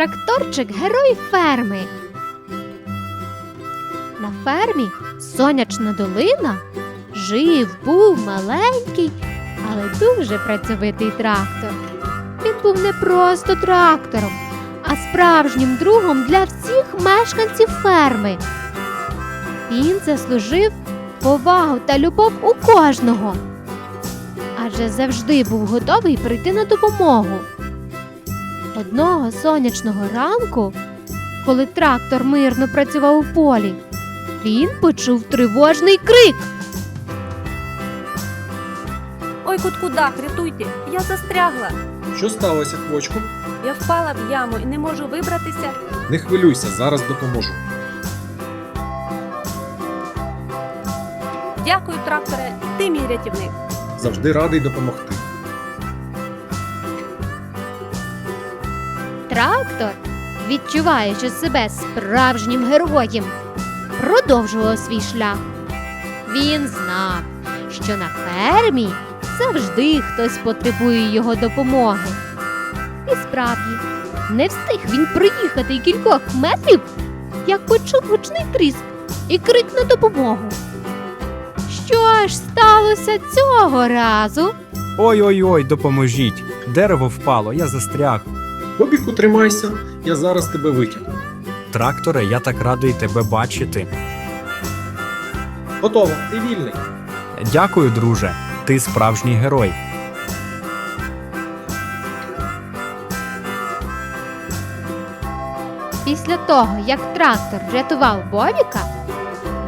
Тракторчик герой ферми. На фермі сонячна долина жив був маленький, але дуже працьовитий трактор. Він був не просто трактором, а справжнім другом для всіх мешканців ферми. Він заслужив повагу та любов у кожного, адже завжди був готовий прийти на допомогу. Одного сонячного ранку, коли трактор мирно працював у полі, він почув тривожний крик. Ой, куткудак, рятуйте, я застрягла. Що сталося, квочку? Я впала в яму і не можу вибратися. Не хвилюйся, зараз допоможу. Дякую, тракторе, ти мій рятівник. Завжди радий допомогти. Трактор, відчуваючи себе справжнім героєм, продовжував свій шлях. Він знав, що на фермі завжди хтось потребує його допомоги. І справді, не встиг він проїхати кількох метрів, як почув гучний тріск і крик на допомогу. Що ж сталося цього разу? Ой-ой-ой, допоможіть. Дерево впало, я застряг. Бобіку, тримайся, я зараз тебе витягну. Тракторе, я так радий тебе бачити. Готово, ти вільний. Дякую, друже. Ти справжній герой. Після того, як трактор врятував Бобіка,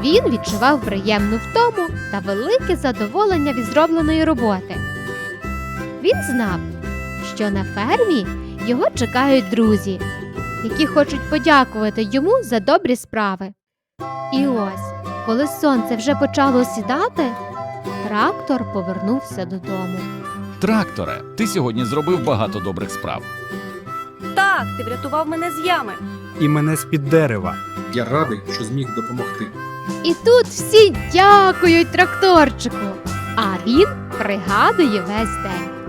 він відчував приємну втому та велике задоволення від зробленої роботи. Він знав, що на фермі його чекають друзі, які хочуть подякувати йому за добрі справи. І ось, коли сонце вже почало сідати, трактор повернувся додому. Тракторе, ти сьогодні зробив багато добрих справ. Так, ти врятував мене з ями. І мене з-під дерева. Я радий, що зміг допомогти. І тут всі дякують тракторчику, а він пригадує весь день.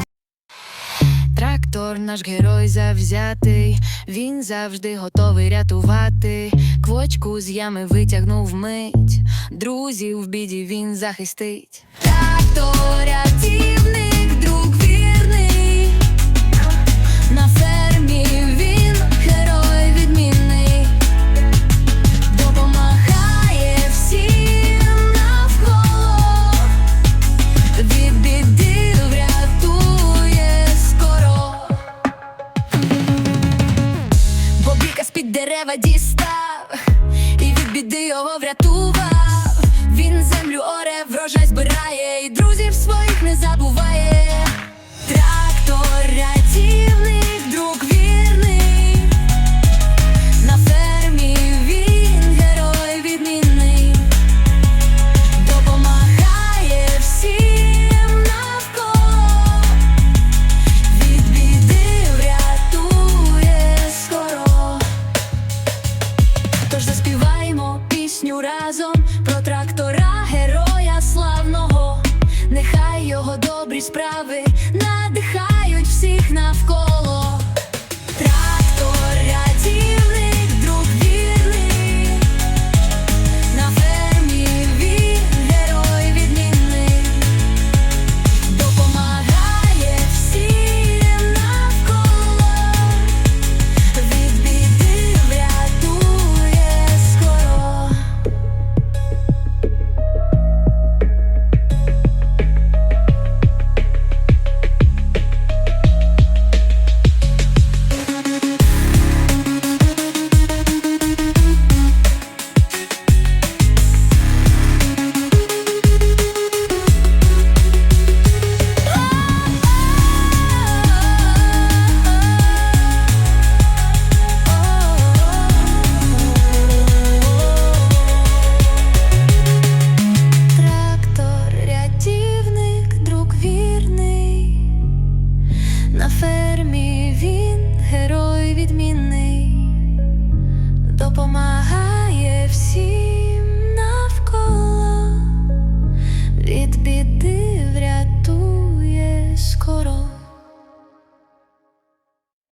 Трактор наш герой завзятий, він завжди готовий рятувати. Квочку з ями витягнув мить, друзів в біді він захистить. Трактор рятівник, друг дерева дістав, і від біди його врятував. Він землю оре, врожай збирає, і друзів своїх не забуває. Трактор рятівник, пісню разом про трактора, героя славного. Нехай його добрі справи надихають